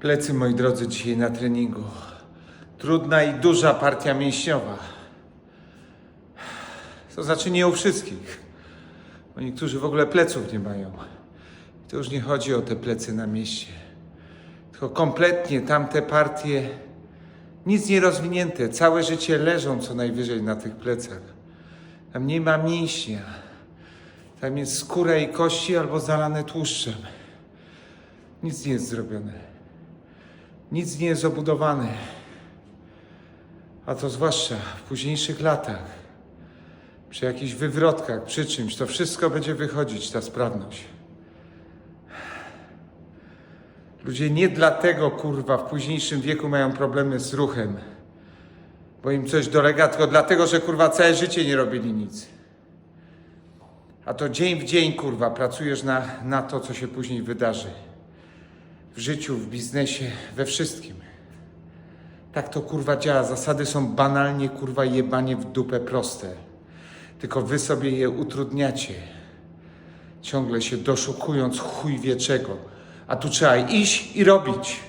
Plecy, moi drodzy, dzisiaj na treningu. Trudna i duża partia mięśniowa. To znaczy nie u wszystkich. Bo niektórzy w ogóle pleców nie mają. To już nie chodzi o te plecy na mieście. Tylko kompletnie tamte partie nic nie rozwinięte. Całe życie leżą co najwyżej na tych plecach. Tam nie ma mięśnia. Tam jest skóra i kości albo zalane tłuszczem. Nic nie jest zrobione. Nic nie jest obudowane. A to zwłaszcza w późniejszych latach. Przy jakichś wywrotkach, przy czymś, to wszystko będzie wychodzić, ta sprawność. Ludzie nie dlatego, kurwa, w późniejszym wieku mają problemy z ruchem, bo im coś dolega, tylko dlatego, że, kurwa, całe życie nie robili nic. A to dzień w dzień, kurwa, pracujesz na, na to, co się później wydarzy. W życiu, w biznesie, we wszystkim. Tak to, kurwa, działa. Zasady są banalnie, kurwa, jebanie w dupę proste. Tylko wy sobie je utrudniacie. Ciągle się doszukując chuj wie czego. A tu trzeba iść i robić.